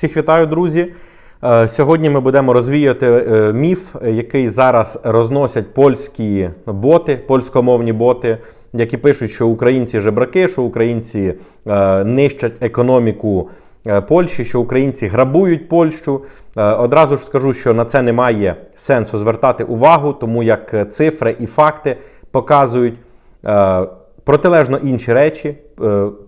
Всіх вітаю, друзі. Е, Сьогодні ми будемо розвіяти е, міф, який зараз розносять польські боти, польськомовні боти, які пишуть, що українці жебраки, що українці е, нищать економіку Польщі, що українці грабують Польщу. Одразу ж скажу, що на це немає сенсу звертати увагу, тому як цифри і факти показують. Протилежно інші речі,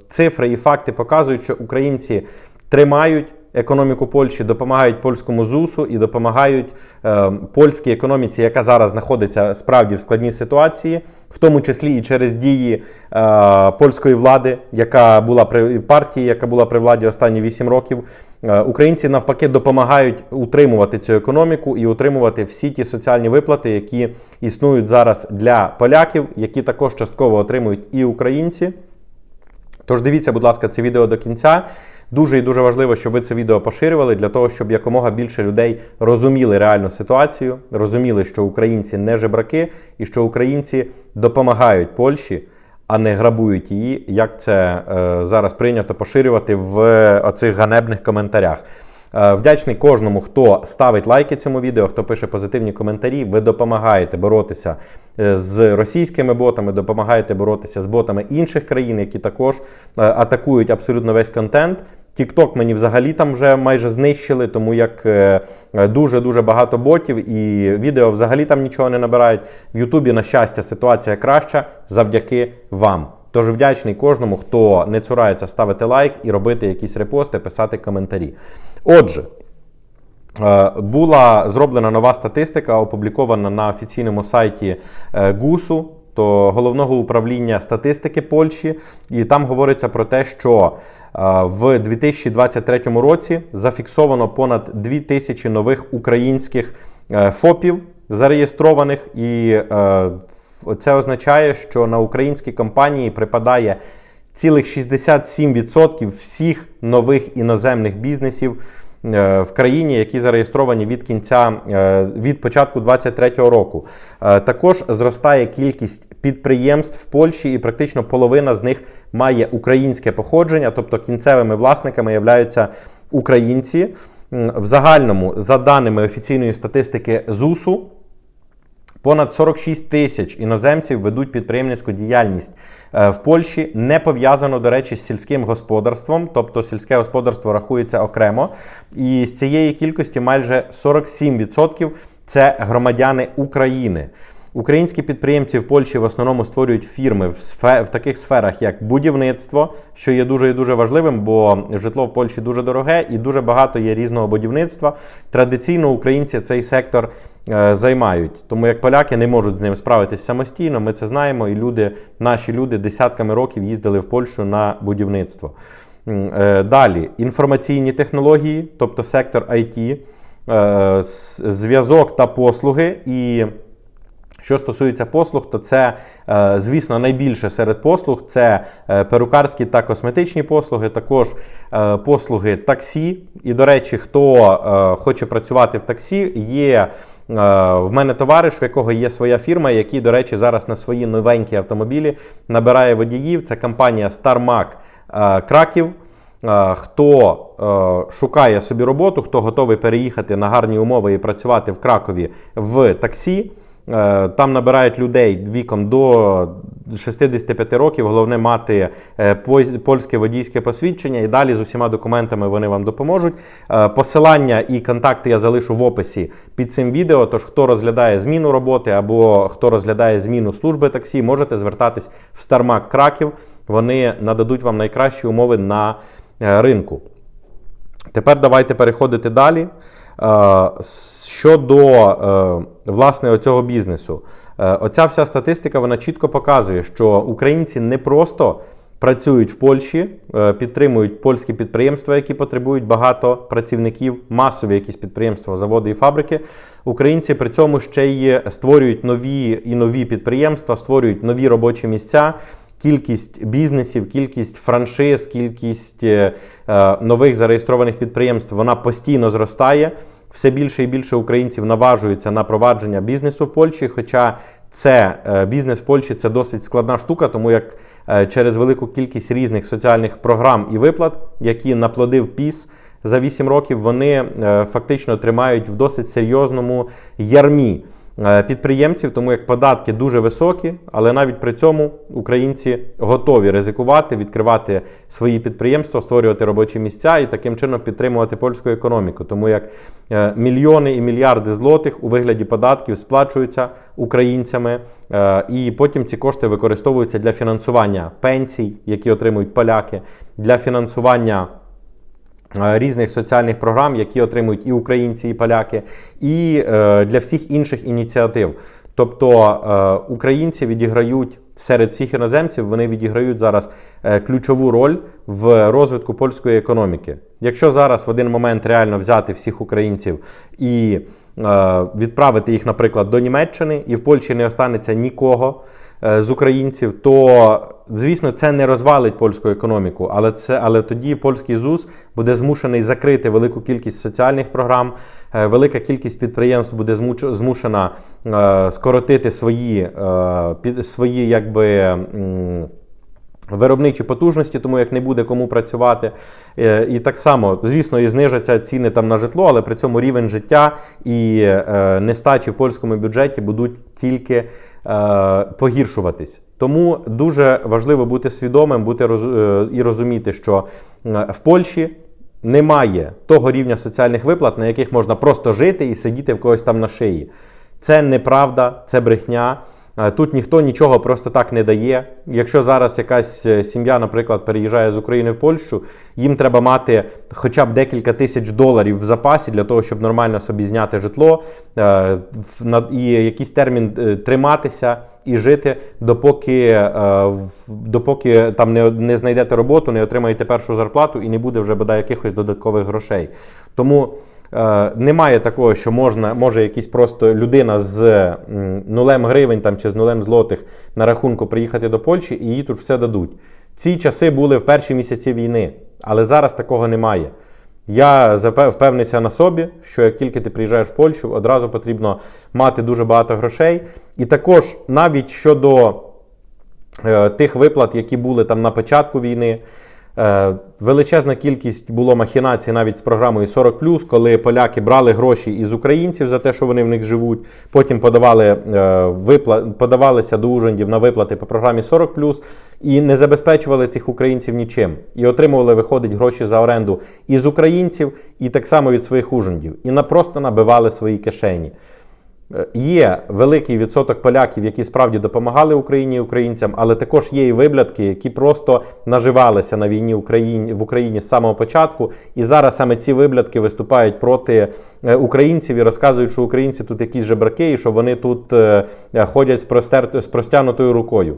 цифри і факти показують, що українці тримають економіку Польщі, допомагають польському ЗУСу і допомагають е, польській економіці, яка зараз знаходиться справді в складній ситуації, в тому числі і через дії е, польської влади, яка була при партії, яка була при владі останні 8 років. Е, Українці навпаки допомагають утримувати цю економіку і утримувати всі ті соціальні виплати, які існують зараз для поляків, які також частково отримують і українці. Тож дивіться, будь ласка, це відео до кінця. Дуже і дуже важливо, щоб ви це відео поширювали для того, щоб якомога більше людей розуміли реальну ситуацію, розуміли, що українці не жебраки і що українці допомагають Польщі, а не грабують її, як це е, зараз прийнято поширювати в оцих ганебних коментарях. Е, Вдячний кожному, хто ставить лайки цьому відео, хто пише позитивні коментарі. Ви допомагаєте боротися е, з російськими ботами, допомагаєте боротися з ботами інших країн, які також е, атакують абсолютно весь контент. TikTok мені взагалі там вже майже знищили, тому як дуже дуже багато ботів і відео взагалі там нічого не набирають. В Ютубі, на щастя, ситуація краща завдяки вам. Тож вдячний кожному, хто не цурається ставити лайк і робити якісь репости, писати коментарі. Отже, е, була зроблена нова статистика, опублікована на офіційному сайті е, ГУСу, то головного управління статистики Польщі, і там говориться про те, що е, в 2023 році зафіксовано понад 2000 нових українських ФОПів зареєстрованих, і це означає, що на українські компанії припадає цілих 67% всіх нових іноземних бізнесів в країні, які зареєстровані від кінця від початку 2023 року. Також зростає кількість підприємств в Польщі, і практично половина з них має українське походження, тобто кінцевими власниками являються українці. В загальному, за даними офіційної статистики ЗУСу, Понад 46 тисяч іноземців ведуть підприємницьку діяльність в Польщі, не пов'язано, до речі, з сільським господарством, тобто сільське господарство рахується окремо. І з цієї кількості майже 47% це громадяни України. Українські підприємці в Польщі в основному створюють фірми в сфер, в таких сферах, як будівництво, що є дуже і дуже важливим, бо житло в Польщі дуже дороге і дуже багато є різного будівництва. Традиційно українці цей сектор е, займають, тому як поляки не можуть з ним справитись самостійно. Ми це знаємо, і люди, наші люди десятками років їздили в Польщу на будівництво. Е, далі інформаційні технології, тобто сектор IT, е, зв'язок та послуги і. Що стосується послуг, то це, е, звісно, найбільше серед послуг це е, перукарські та косметичні послуги, також е, послуги таксі. І, до речі, хто хоче працювати в таксі, є. В мене товариш, в якого є своя фірма, який, до речі, зараз на свої новенькі автомобілі набирає водіїв. Це компанія StarMac Краків. Хто шукає собі роботу, хто готовий переїхати на гарні умови і працювати в Кракові в таксі. Е, там набирають людей віком до 65 років. Головне мати е, польське водійське посвідчення, і далі з усіма документами вони вам допоможуть. Е, посилання і контакти я залишу в описі під цим відео. Тож, хто розглядає зміну роботи або хто розглядає зміну служби таксі, можете звертатись в Стармак Краків. Вони нададуть вам найкращі умови на ринку. Тепер давайте переходити далі. Щодо власне цього бізнесу, оця вся статистика вона чітко показує, що українці не просто працюють в Польщі, підтримують польські підприємства, які потребують багато працівників, масові якісь підприємства, заводи і фабрики. Українці при цьому ще й створюють нові і нові підприємства, створюють нові робочі місця кількість бізнесів, кількість франшиз, кількість е, е, нових зареєстрованих підприємств вона постійно зростає. Все більше і більше українців наважуються на провадження бізнесу в Польщі. Хоча це е, бізнес в Польщі це досить складна штука, тому як через велику кількість різних соціальних програм і виплат, які наплодив ПІС, за 8 років вони е, фактично тримають в досить серйозному ярмі е, підприємців, тому як податки дуже високі, але навіть при цьому українці готові ризикувати, відкривати свої підприємства, створювати робочі місця і таким чином підтримувати польську економіку. Тому як е, мільйони і мільярди злотих у вигляді податків сплачуються українцями, е, і потім ці кошти використовуються для фінансування пенсій, які отримують поляки, для фінансування. Е, Різних соціальних програм, які отримують і українці, і поляки, і е, для всіх інших ініціатив. Тобто е, українці відіграють серед всіх іноземців, вони відіграють зараз ключову роль в розвитку польської економіки. Якщо зараз в один момент реально взяти всіх українців і відправити їх, наприклад, до Німеччини, і в Польщі не останеться нікого з українців, то звісно це не розвалить польську економіку, але це але тоді польський ЗУС буде змушений закрити велику кількість соціальних програм. е, Велика кількість підприємств буде змушена е, скоротити свої, е, свої якби. Виробничі потужності, тому як не буде кому працювати. Е, І так само, звісно, і знижаться ціни там на житло, але при цьому рівень життя і е, нестачі в польському бюджеті будуть тільки е, погіршуватись. Тому дуже важливо бути свідомим, бути і розуміти, що в Польщі немає того рівня соціальних виплат, на яких можна просто жити і сидіти в когось там на шиї. Це неправда, це брехня. Тут ніхто нічого просто так не дає. Якщо зараз якась е, сім'я, наприклад, переїжджає з України в Польщу, їм треба мати хоча б декілька тисяч доларів в запасі для того, щоб нормально собі зняти житло е, і якийсь термін е, триматися і жити, допоки, допоки там не, не знайдете роботу, не отримаєте першу зарплату і не буде вже бодай якихось додаткових грошей. Тому немає такого, що можна, може якась просто людина з нулем гривень там, чи з нулем злотих на рахунку приїхати до Польщі і їй тут все дадуть. Ці часи були в перші місяці війни, але зараз такого немає. Я впевнився на собі, що як тільки ти приїжджаєш в Польщу, одразу потрібно мати дуже багато грошей. І також навіть щодо е, тих виплат, які були там на початку війни. Е, величезна кількість було махінацій навіть з програмою 40+, коли поляки брали гроші із українців за те, що вони в них живуть. Потім подавали, е, випла... подавалися до ужиндів на виплати по програмі 40+, і не забезпечували цих українців нічим. І отримували, виходить, гроші за оренду із українців, і так само від своїх ужиндів. І на просто набивали свої кишені. Е, Є великий відсоток поляків, які справді допомагали Україні і українцям, але також є і виблядки, які просто наживалися на війні в Україні з самого початку. І зараз саме ці виблядки виступають проти е, українців і розказують, що українці тут якісь жебраки, і що вони тут е, ходять з, простягнутою рукою.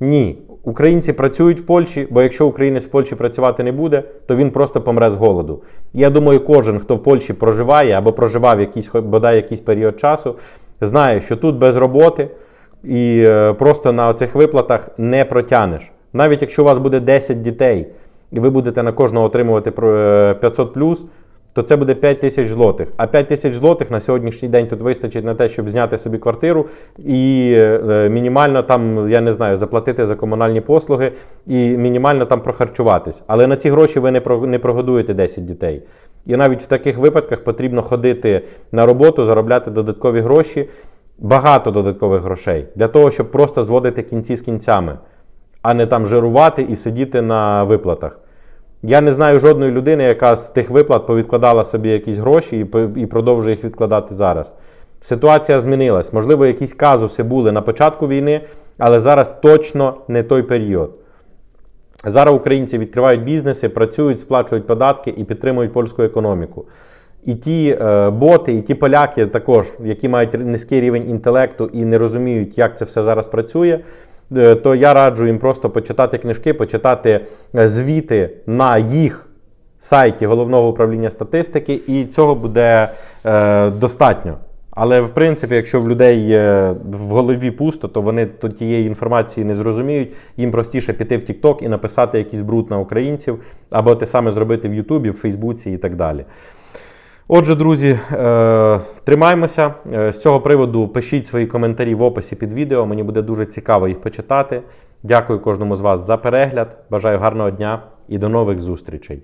Ні. Українці працюють в Польщі, бо якщо українець в Польщі працювати не буде, то він просто помре з голоду. Я думаю, кожен, хто в Польщі проживає або проживав якийсь бодай якийсь період часу, знає, що тут без роботи і е, просто на цих виплатах не протягнеш. Навіть якщо у вас буде 10 дітей, і ви будете на кожного отримувати про, е, 500 то це буде 5 тисяч злотих. А 5 тисяч злотих на сьогоднішній день тут вистачить на те, щоб зняти собі квартиру і е, мінімально там, я не знаю, заплатити за комунальні послуги і мінімально там прохарчуватись. Але на ці гроші ви не прогодуєте 10 дітей. І навіть в таких випадках потрібно ходити на роботу, заробляти додаткові гроші, багато додаткових грошей для того, щоб просто зводити кінці з кінцями, а не там жирувати і сидіти на виплатах. Я не знаю жодної людини, яка з тих виплат повідкладала собі якісь гроші і, і продовжує їх відкладати зараз. Ситуація змінилась. Можливо, якісь казуси були на початку війни, але зараз точно не той період. Зараз українці відкривають бізнеси, працюють, сплачують податки і підтримують польську економіку. І ті е, боти, і ті поляки також, які мають низький рівень інтелекту і не розуміють, як це все зараз працює, то я раджу їм просто почитати книжки, почитати е, звіти на їх сайті головного управління статистики, і цього буде е, достатньо. Але в принципі, якщо в людей е, в голові пусто, то вони то тієї інформації не зрозуміють. Їм простіше піти в TikTok і написати якийсь бруд на українців, або те саме зробити в Ютубі, в Фейсбуці і так далі. Отже, друзі, тримаємося. тримаймося. Е, З цього приводу пишіть свої коментарі в описі під відео. Мені буде дуже цікаво їх почитати. Дякую кожному з вас за перегляд. Бажаю гарного дня і до нових зустрічей.